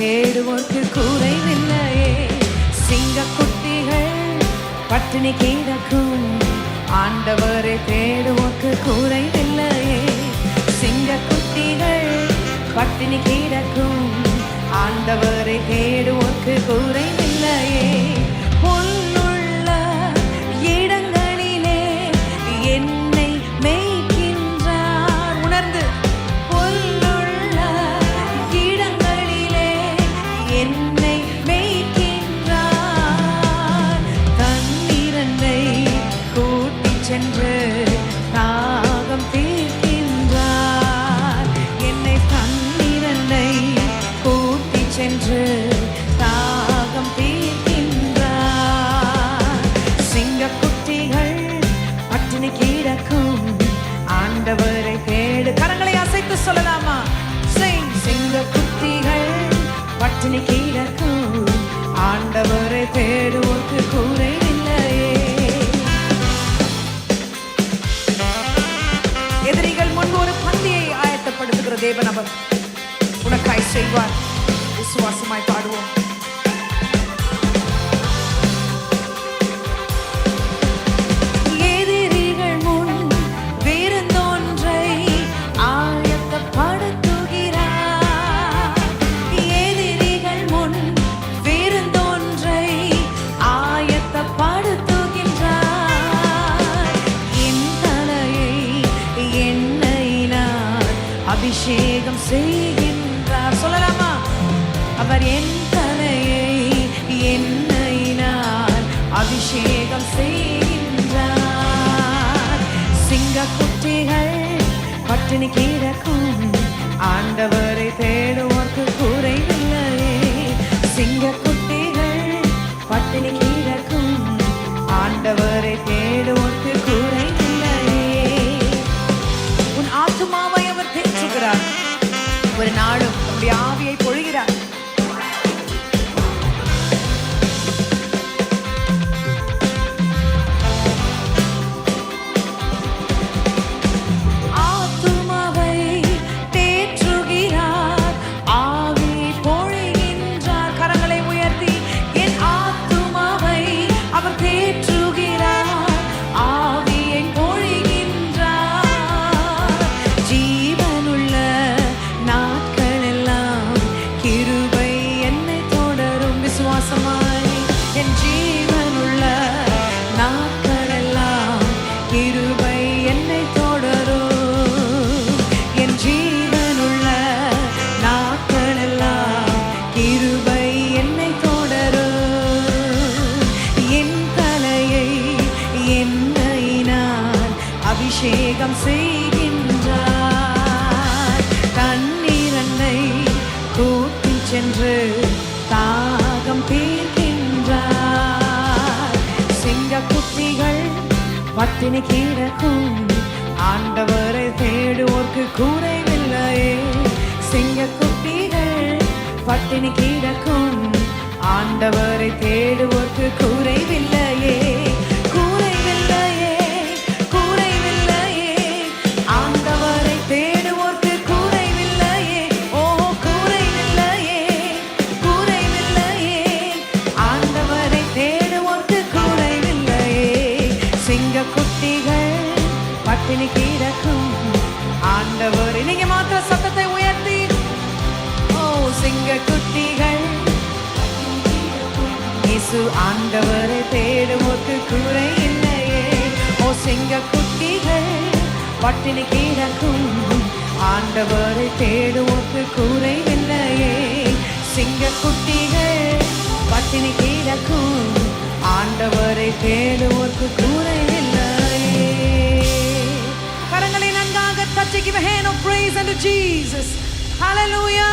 தேடுவோர்க்கு குறைவில்லையே. சிங்க குட்டிகள் பட்டினி கிடக்கும். ஆண்டவரை தேடுவோர்க்கு குறைவில்லையே. சிங்க குட்டிகள் பட்டினி கிடக்கும். ஆண்டவரை தேடு day, தேவன் அவர் உனக்காய் செய்வார் விசுவாசமாய் பாடுவோம் அவர் என் தலையை அபிஷேகம் செய்கின்றார். சிங்க குட்டிகள் பட்டினி கீழக்கும் ஆண்டவரை தேடுவோர்க்கு குறைவில்லையே. சிங்க குட்டிகள் பட்டினி கீழக்கும் ஆண்டவரை தேடுவோர்க்கு குறைவில்லையே. உன் ஆத்துமாவை அவர் தேற்றுகிறார். ஒரு நாளும் நம்முடைய ஆவியை பொழுகிறார். செய்கின்றார். தண்ணீரன்னை கூட்டிச் சென்று தாகம் தீர்க்கின்றார் சிங்க குட்டிகள் பத்தினி கிடக்கும் ஆண்டவரை தேடுவோர்க்கு குறைவில்லையே சிங்க குட்டிகள் பட்டினி கிடக்கும் ஆண்டவரை தேடுவோர்க்கு குறைவில்லையே ஆண்டவர் நீங்க மாத்திர சத்தத்தை உயர்த்தி. ஓ சிங்க குட்டிகள். இயேசு ஆண்டவரை தேடும் ஒரு குறை இல்லையே. ஓ சிங்க குட்டிகள் பட்டினி கிடக்கும் ஆண்டவரை தேடுவோர்க்கு கூரை இல்லையே. சிங்க குட்டிகள் பட்டினி கிடக்கும் ஆண்டவரை தேடுவோர்க்கு கூரை praise unto Jesus. Hallelujah.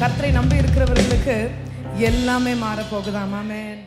கர்த்தரை நம்பி இருக்கிறவர்களுக்கு எல்லாமே மாறப்போகுதாம். ஆமென்